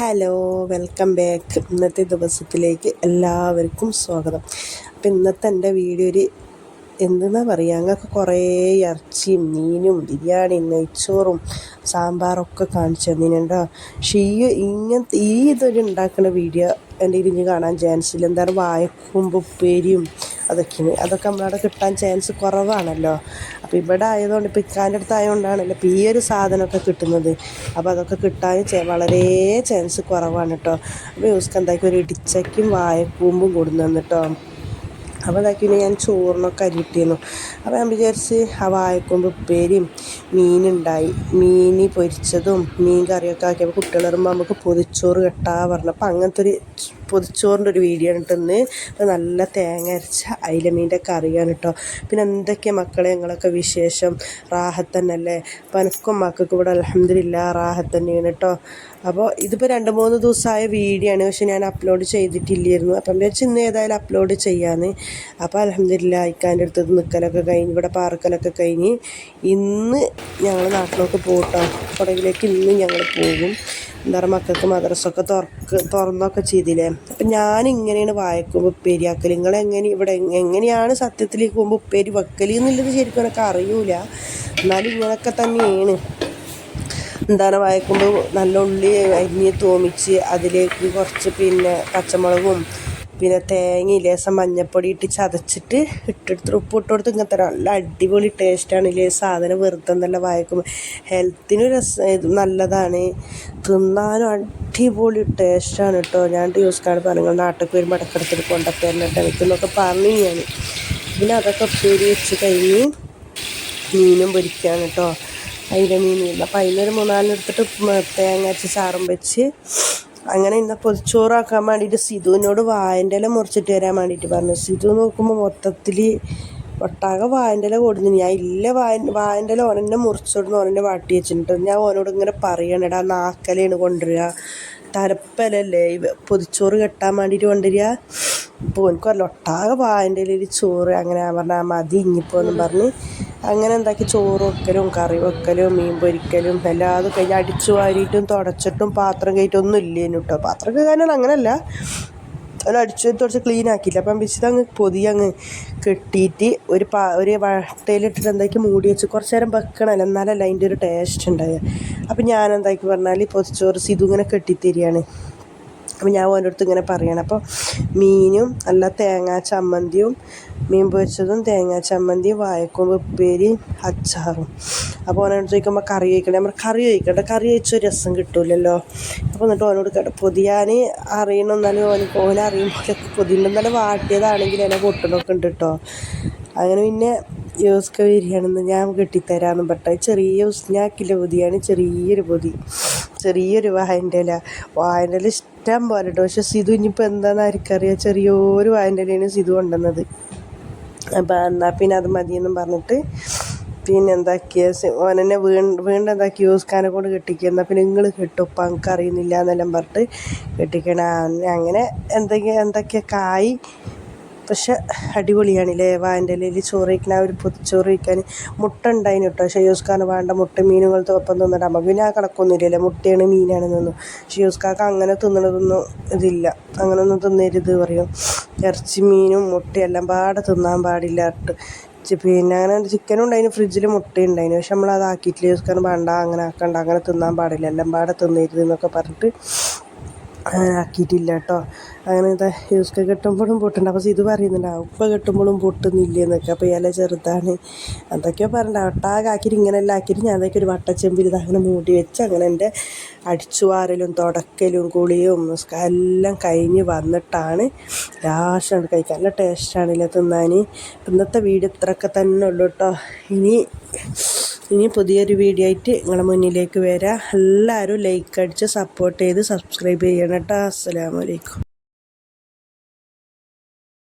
Hello welcome back ഇന്നത്തെ ദിവസത്തിലേക്ക് എല്ലാവർക്കും സ്വാഗതം. അപ്പം ഇന്നത്തെ എന്റെ വീഡിയോ ഒരു എന്തെന്നാ പറയുക ഞങ്ങൾക്ക് കുറേ ഇറച്ചിയും മീനും ബിരിയാണിയും നെയ്ച്ചോറും സാമ്പാറൊക്കെ കാണിച്ചു തന്നിട്ടുണ്ടോ പക്ഷേ ഈ ഇങ്ങനത്തെ ഈ ഇതൊരു ഉണ്ടാക്കുന്ന വീഡിയോ എന്റെ ഇരിഞ്ഞ് കാണാൻ ചാൻസ് ഇല്ല. എന്താണ്? വായക്കുമ്പ് ഉപ്പേരിയും അതൊക്കെയാണ് അതൊക്കെ നമ്മളവിടെ കിട്ടാൻ ചാൻസ് കുറവാണല്ലോ. അപ്പോൾ ഇവിടെ ആയതുകൊണ്ട് ഇപ്പോൾ ഇക്കാന്റെ അടുത്ത് ആയതുകൊണ്ടാണല്ലോ ഇപ്പോൾ ഈ ഒരു സാധനമൊക്കെ കിട്ടുന്നത്. അപ്പോൾ അതൊക്കെ കിട്ടാൻ വളരെ ചാൻസ് കുറവാണ് കേട്ടോ അപ്പോൾ യൂസ്ക്ക് എന്താക്കി ഒരു ഇടിച്ചയ്ക്കും വായക്കൂമ്പും കൊടുന്നു കേട്ടോ അപ്പോൾ അതാക്കി ഞാൻ ചോറിനൊക്കെ അരിയിട്ടിരുന്നു അപ്പോൾ ഞാൻ വിചാരിച്ച് ആ വായക്കൊണ്ട് ഉപ്പേരിയും മീനുണ്ടായി. മീൻ പൊരിച്ചതും മീൻ കറിയൊക്കെ ആക്കിയപ്പോൾ കുട്ടികൾ വരുമ്പോൾ നമുക്ക് പൊതിച്ചോറ് കെട്ടാ പറഞ്ഞു. അപ്പോൾ അങ്ങനത്തെ ഒരു പൊതിച്ചോറിന്റെ ഒരു വീഡിയോ ആണ് ഇട്ടെന്ന് നല്ല തേങ്ങ അരച്ച അയിലമീന്റെ കറിയാണ് കേട്ടോ പിന്നെ എന്തൊക്കെയാണ് മക്കളെ ഞങ്ങളൊക്കെ വിശേഷം? റാഹത്ത് തന്നെയല്ലേ അപ്പോൾ എനിക്കും മക്കൾക്ക് ഇവിടെ അലഹമില്ല റാഹത്ത് തന്നെയാണ് കേട്ടോ അപ്പോൾ ഇതിപ്പോൾ രണ്ട് മൂന്ന് ദിവസമായ വീഡിയോ ആണ്. പക്ഷെ ഞാൻ അപ്ലോഡ് ചെയ്തിട്ടില്ലായിരുന്നു. അപ്പം വെച്ച് ഇന്ന് ഏതായാലും അപ്ലോഡ് ചെയ്യാന്ന്. അപ്പോൾ അലഹമില്ല ഇക്കാന്റെ അടുത്ത് നിൽക്കലൊക്കെ കഴിഞ്ഞ് ഇവിടെ പാർക്കലൊക്കെ കഴിഞ്ഞ് ഇന്ന് ഞങ്ങൾ നാട്ടിലോട്ട് പോകട്ടോ കുടകിലേക്ക് ഇന്ന് ഞങ്ങൾ പോകും. എന്താ പറയുക മക്കൾക്ക് മദ്രസൊക്കെ തുറക്ക് തുറന്നൊക്കെ ചെയ്തില്ലേ? അപ്പം ഞാൻ ഇങ്ങനെയാണ് വായിക്കുമ്പോൾ ഉപ്പേരി ആക്കൽ നിങ്ങൾ എങ്ങനെ ഇവിടെ എങ്ങനെയാണ് സത്യത്തിലേക്ക് പോകുമ്പോൾ ഉപ്പേരി വെക്കൽ എന്നുള്ളത് ശരിക്കും എനിക്ക് അറിയൂല. എന്നാലും ഇങ്ങനെയൊക്കെ തന്നെയാണ്. എന്താണ് വായിക്കുമ്പോൾ നല്ല ഉള്ളി അരിഞ്ഞ് തോമിച്ച് അതിലേക്ക് കുറച്ച് പിന്നെ പച്ചമുളകും പിന്നെ തേങ്ങ ലേസം മഞ്ഞൾപ്പൊടി ഇട്ട് ചതച്ചിട്ട് ഇട്ടെടുത്ത് ഉപ്പ് ഇട്ട് കൊടുത്ത് ഇങ്ങനത്തെ നല്ല അടിപൊളി ടേസ്റ്റാണ് ഇല്ലേ? സാധനം വെറുതെ നല്ല വായിക്കുമ്പോൾ ഹെൽത്തിന് രസം ഇത് നല്ലതാണ്. തിന്നാനും അടിപൊളി ടേസ്റ്റാണ് കേട്ടോ ഞാൻ യൂസ് കാർഡ് പറഞ്ഞു നാട്ടിൽ വരുമ്പോൾ ഇടക്കിടക്കിൽ കൊണ്ടുത്തരണം എനിക്കെന്നൊക്കെ പറഞ്ഞു ഞാൻ പിന്നെ അതൊക്കെ ഉപ്പേരി വെച്ച് കഴിഞ്ഞ് മീനും പൊരിക്കുകയാണ് കേട്ടോ അതിന്റെ മീനും അപ്പം അതിനൊരു മൂന്നാലിനെടുത്തിട്ട് തേങ്ങ അരച്ച് ചാറും വെച്ച് അങ്ങനെ ഇന്ന പൊതിച്ചോറാക്കാൻ വേണ്ടിയിട്ട് സിധുവിനോട് വായന്റെ ഇല മുറിച്ചിട്ട് തരാൻ വേണ്ടിയിട്ട് പറഞ്ഞു. സിധു നോക്കുമ്പോൾ മൊത്തത്തിൽ ഒട്ടാകെ വായന്റെ ഇല കൊടുത്തു ഞാൻ ഇല്ല വായ വായന്റെ ഇല ഓനെന്നെ മുറിച്ചോടുന്ന് ഓനെന്നെ വാട്ടി വെച്ചിട്ടുണ്ട്. ഞാൻ ഓനോട് ഇങ്ങനെ പറയണടാ നാക്കലാണ് കൊണ്ടുവരിക തരപ്പലല്ലേ പൊതിച്ചോറ് കെട്ടാൻ വേണ്ടിയിട്ട് കൊണ്ടുവരിക. ഇപ്പോൾ എനിക്കല്ല ഒട്ടാകെ വായന്റെ ഇലയിൽ ചോറ് അങ്ങനെ പറഞ്ഞാൽ മതി ഇനിയിപ്പോൾ എന്നും പറഞ്ഞ് അങ്ങനെ എന്താക്കി ചോറ് വെക്കലും കറി വെക്കലും മീൻ പൊരിക്കലും എല്ലാതും കഴിഞ്ഞ് അടിച്ചു വാരിയിട്ടും തുടച്ചിട്ടും പാത്രം കയറ്റൊന്നും ഇല്ലേനു കേട്ടോ പാത്രം കഴുകാനാണ് അങ്ങനല്ല. അത് അടിച്ചു തുടച്ച് ക്ലീൻ ആക്കിയില്ല. അപ്പം വിശുദ്ധ അങ്ങ് പൊതി അങ്ങ് കെട്ടിയിട്ട് ഒരു പാ ഒരു വട്ടയിലിട്ടിട്ട് എന്താക്കി മൂടി വെച്ച് കുറച്ച് നേരം വെക്കണമല്ലോ. എന്നാലല്ല അതിന്റെ ഒരു ടേസ്റ്റ് ഉണ്ടാവുക. അപ്പം ഞാൻ എന്താക്കി പറഞ്ഞാൽ പൊതിച്ചോറ് സിതു ഇങ്ങനെ കെട്ടിത്തരികയാണ്. അപ്പം ഞാൻ ഓന്റെ ഇങ്ങനെ പറയണം. അപ്പോൾ മീനും നല്ല തേങ്ങാ ചമ്മന്തിയും മീൻ പൊരിച്ചതും തേങ്ങാ ചമ്മന്തിയും വായക്കും ഉപ്പേരിയും അച്ചാറും. അപ്പോൾ ഓനോട് ചോദിക്കുമ്പോൾ കറി കഴിക്കണേ നമ്മൾ കറി കഴിക്കട്ടെ കറി കഴിച്ച രസം കിട്ടൂലല്ലോ. അപ്പോൾ എന്നിട്ട് ഓനോട് കേട്ടോ പൊതിയാൻ അറിയണമെന്നാലും ഓനക്ക് ഓനെ അറിയുമ്പോൾ പൊതിയുണ്ടെന്നാലും വാട്ടിയതാണെങ്കിൽ എന്നെ പൊട്ടണമൊക്കെ ഉണ്ട് കേട്ടോ അങ്ങനെ പിന്നെ യോസ്ക ബിരിയാണിന്ന് ഞാൻ കെട്ടിത്തരാമെന്ന് പറഞ്ഞ ചെറിയ ഉസ്നാക്കില്ല പൊതിയാണ് ചെറിയൊരു പൊതി. ചെറിയൊരു വായന്റെ ഇല. വായന്റെ ഇല ഇഷ്ടം പോലെ കേട്ടോ പക്ഷെ സിധു ഇനിയിപ്പോൾ എന്താണെന്ന് ആർക്കറിയാം? ചെറിയൊരു വായന്റെ ഇലയാണ് സിധു കൊണ്ടുവന്നത്. അപ്പം എന്നാൽ പിന്നെ അത് മതിയെന്നും പറഞ്ഞിട്ട് പിന്നെ എന്താക്കിയ? ഓനെന്നെ വീണ്ടും വീണ്ടും എന്താക്കി യൂസ്കാനെ കൊണ്ട് കെട്ടിക്കുക എന്നാൽ പിന്നെ നിങ്ങൾ കെട്ടും. ഇപ്പം എനിക്ക് അറിയുന്നില്ല എന്നെല്ലാം പറഞ്ഞിട്ട് കെട്ടിക്കണ. അങ്ങനെ എന്തൊക്കെ എന്തൊക്കെയൊക്കെ കായ് പക്ഷെ അടിപൊളിയാണല്ലേ വാന്റെ ഇലയിൽ ചോറ് വയ്ക്കണ ഒരു പൊതിച്ചോറ് വയ്ക്കാൻ മുട്ട ഉണ്ടായിന് കേട്ടോ ഷയൂസ്ഖാൻ വേണ്ട മുട്ട മീനുകളത്തെ ഒപ്പം തിന്നിട്ട് നമുക്ക് പിന്നെ ആ കണക്കൊന്നുമില്ലല്ലോ. മുട്ടയാണ് മീനാണെന്നൊന്നും ഷയൂസ്ഖാക്ക് അങ്ങനെ തിന്നണതൊന്നും ഇതില്ല. അങ്ങനെയൊന്നും തിന്നരുത് പറയും. ഇറച്ചി മീനും മുട്ടയെല്ലാം പാടെ തിന്നാൻ പാടില്ല പിന്നെ അങ്ങനെ ചിക്കനും ഉണ്ടായിന്. ഫ്രിഡ്ജിൽ മുട്ട ഉണ്ടായിന്. പക്ഷെ നമ്മൾ അത് ആക്കിയിട്ടില്ല കാരണം വേണ്ട അങ്ങനെ ആക്കണ്ട അങ്ങനെ തിന്നാൻ പാടില്ല. എല്ലാം പാടെ തിന്നരുത് എന്നൊക്കെ പറഞ്ഞിട്ട് ആക്കിയിട്ടില്ല കേട്ടോ. അങ്ങനത്തെ ഇതാ യൂസ്ക കെട്ടുമ്പോഴും പൊട്ടുണ്ട്. അപ്പോൾ ഇത് പറയുന്നുണ്ട് ഉപ്പ കെട്ടുമ്പോഴും പൊട്ടുന്നില്ല എന്നൊക്കെ അപ്പോൾ ഇല ചെറുതാണ്. എന്തൊക്കെയോ പറഞ്ഞിട്ട് ഒട്ടാകെ ആക്കിയിട്ട് ഇങ്ങനെയെല്ലാം ആക്കിയിട്ട് ഞാൻ അതൊക്കെ ഒരു വട്ടച്ചെമ്പിൽ ഇത് അങ്ങനെ മൂടി വെച്ച് അങ്ങനെ എന്റെ അടിച്ചുവാരലും തുടക്കലും കുളിയും എല്ലാം കഴിഞ്ഞ് വന്നിട്ടാണ് ലാസ്റ്റാണ് കഴിക്കാൻ. നല്ല ടേസ്റ്റാണല്ലേ തിന്നാൻ. ഇന്നത്തെ വീഡിയോ ഇത്രയൊക്കെ തന്നെ ഉള്ളൂ കേട്ടോ. ഇനി ഇനി പുതിയൊരു വീഡിയോ ആയിട്ട് നിങ്ങളുടെ മുന്നിലേക്ക് വരാം. എല്ലാവരും ലൈക്ക് അടിച്ച് സപ്പോർട്ട് ചെയ്ത് സബ്സ്ക്രൈബ് ചെയ്യണം കേട്ടോ അസ്സലാമലൈക്കും